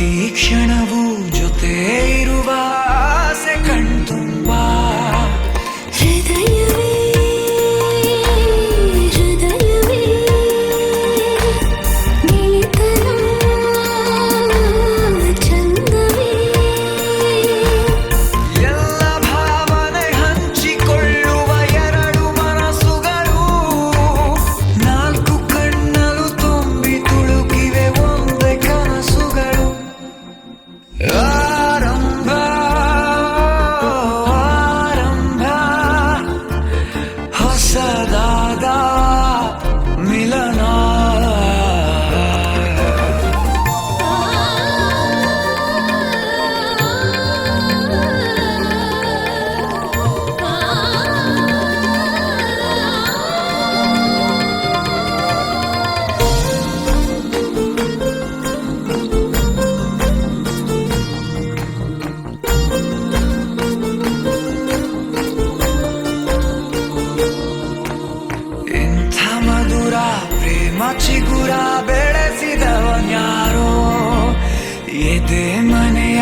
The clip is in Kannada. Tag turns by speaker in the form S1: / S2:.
S1: ಪ್ರತಿ ಕ್ಷಣವೂ ಜೊತೆ ಇರುವ ಪ್ರೇಮ ಚಿಗುರ ಬೆಳೆಸಿದವನ್ಯಾರೋ? ಎದೆ ಮನೆಯ